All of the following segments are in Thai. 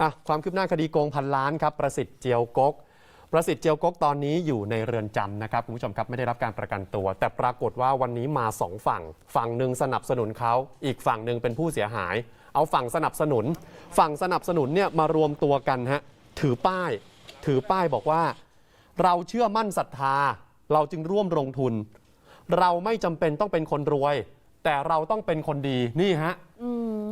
อะความคืบหน้าคดีโกงพันล้านครับประสิทธิ์เจียวกก ประสิทธิ์เจียวกกตอนนี้อยู่ในเรือนจำนะครับคุณผู้ชมครับไม่ได้รับการประกันตัว แต่ปรากฏว่าวันนี้มาสองฝั่ง ฝั่งหนึ่งสนับสนุนเขาอีกฝั่งหนึ่งเป็นผู้เสียหาย เอาฝั่งสนับสนุน ฝั่งสนับสนุนเนี่ยมารวมตัวกันฮะถือป้าย ถือป้ายบอกว่า เราเชื่อมั่นศรัทธา เราจึงร่วมลงทุน เราไม่จำเป็นต้องเป็นคนรวย แต่เราต้องเป็นคนดีนี่ฮะ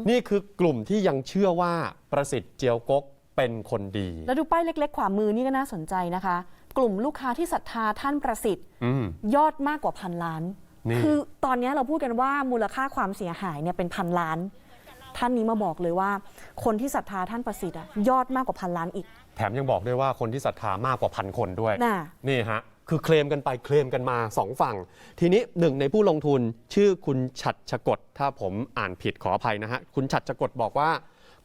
นี่คือกลุ่มที่ยังเชื่อว่าประสิทธิ์เจียวกกเป็นคนดี แล้วดูป้ายเล็ก ๆ ขวามือนี่ก็น่าสนใจนะคะ กลุ่มลูกค้าที่ศรัทธาท่านประสิทธิ์อืมยอดมากกว่าพันล้านนี่คือตอนนี้เราพูดกันว่ามูลค่าความเสียหายเนี่ยเป็นพันล้าน ท่านนี้มาบอกเลยว่า คนที่ศรัทธาท่านประสิทธิ์อะยอดมากกว่าพันล้านอีก แถมยังบอกด้วยว่าคนที่ศรัทธามากกว่าพันคนด้วยน่ะนี่ฮะ คือเคลมกันไปเคลมกันมาสองฝั่ง ทีนี้หนึ่งในผู้ลงทุนชื่อคุณฉัดชกดถ้าผมอ่านผิดขออภัยนะฮะ คุณฉัดชกดบอกว่า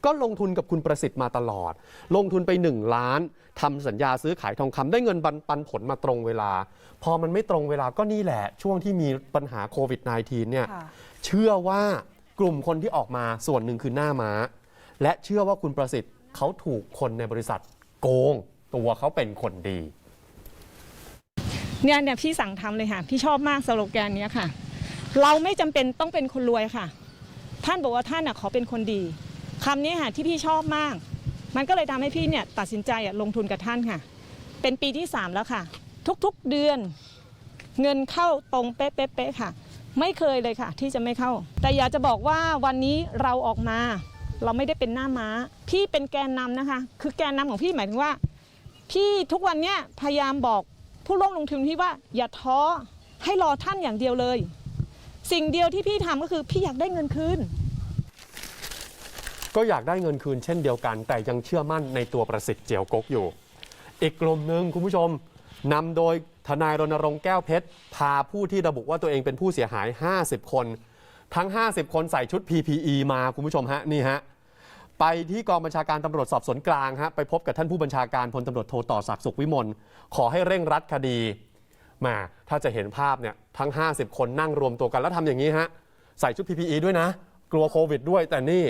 ก็ลงทุนกับคุณประสิทธิ์มาตลอด ลงทุนไป 1 ล้านทำสัญญาซื้อขายทองคำได้เงินปันปันผลมาตรงเวลา พอมันไม่ตรงเวลาก็นี่แหละ ช่วงที่มีปัญหาโควิด -19 เนี่ยค่ะเชื่อว่ากลุ่มคนที่ออกมาส่วนหนึ่งคือหน้าม้า และเชื่อว่าคุณประสิทธิ์เขาถูกคนในบริษัทโกง ตัวเขาเป็นคนดี เนี่ยเนี่ยพี่สั่งทำเลยค่ะ พี่ชอบมากสโลแกนเนี้ยค่ะ เราไม่จำเป็นต้องเป็นคนรวยค่ะ ท่านบอกว่าท่านน่ะขอเป็นคนดีคำนี้ค่ะที่พี่ชอบมาก มันก็เลยทำให้พี่เนี่ยตัดสินใจอะลงทุนกับท่านค่ะ เป็นปีที่ 3 แล้วค่ะ ทุกๆเดือนเงินเข้าตรงเป๊ะๆๆค่ะ ไม่เคยเลยค่ะ ที่จะไม่เข้า แต่อยากจะบอกว่าวันนี้เราออกมา เราไม่ได้เป็นหน้าม้า พี่เป็นแกนนำนะคะ คือแกนนำของพี่หมายถึงว่า พี่ทุกวันเนี้ยพยายามบอก ผู้ร่วมลงทุนที่ว่าอย่าท้อให้รอท่านอย่างเดียวเลย สิ่งเดียวที่พี่ทำก็คือพี่อยากได้เงินคืน ก็อยากได้เงินคืนเช่นเดียวกัน แต่ยังเชื่อมั่นในตัวประสิทธิ์เจียวกกอยู่ อีกกลุ่มหนึ่งคุณผู้ชมนำโดยทนายรณรงค์แก้วเพชร พาผู้ที่ระบุว่าตัวเองเป็นผู้เสียหาย 50 คน ทั้ง 50 คนใส่ชุด PPE มาคุณผู้ชมฮะนี่ฮะ ไปที่กองบัญชาการตำรวจสอบสวนกลางฮะไปพบกับท่านผู้บัญชาการพลตำรวจโทต่อศักดิ์สุขวิมลขอให้เร่งรัดคดีมาถ้าจะเห็นภาพเนี่ยทั้ง 50 คนนั่งรวมตัวกันแล้วทำอย่างนี้ฮะใส่ชุด PPE ด้วยนะ กลัวโควิดด้วย แต่นี่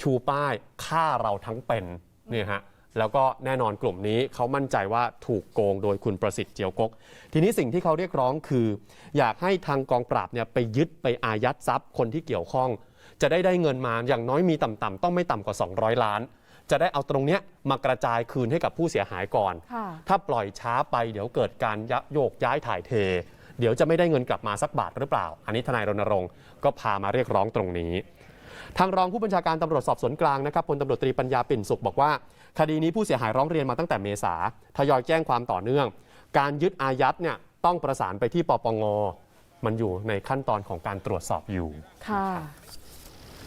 ชูป้ายฆ่าเราทั้งเป็นนี่ฮะแล้วก็แน่นอนกลุ่มนี้เขามั่นใจว่าถูกโกงโดยคุณประสิทธิ์เจียวกก ทีนี้สิ่งที่เขาเรียกร้องคือ อยากให้ทางกองปราบเนี่ยไปยึดไปอายัดทรัพย์คนที่เกี่ยวข้อง จะได้ได้เงินมาอย่างน้อยมีต่ำๆต้องไม่ต่ำกว่า 200 ล้าน จะได้เอาตรงเนี้ยมากระจายคืนให้กับผู้เสียหายก่อน ค่ะ ถ้าปล่อยช้าไปเดี๋ยวเกิดการยะโยกย้ายถ่ายเท เดี๋ยวจะไม่ได้เงินกลับมาสักบาทหรือเปล่า อันนี้ทนายรณรงค์ก็พามาเรียกร้องตรงนี้ ทางรองผู้บัญชาการตำรวจสอบสวนกลางนะครับพลตำรวจตรีปัญญาปิ่นสุขบอกว่า คดีนี้ผู้เสียหายร้องเรียนมาตั้งแต่เมษาทยอยแจ้งความต่อเนื่อง การยึดอายัดเนี่ยต้องประสานไปที่ปปงมันอยู่ในขั้นตอนของการตรวจสอบอยู่ ค่ะ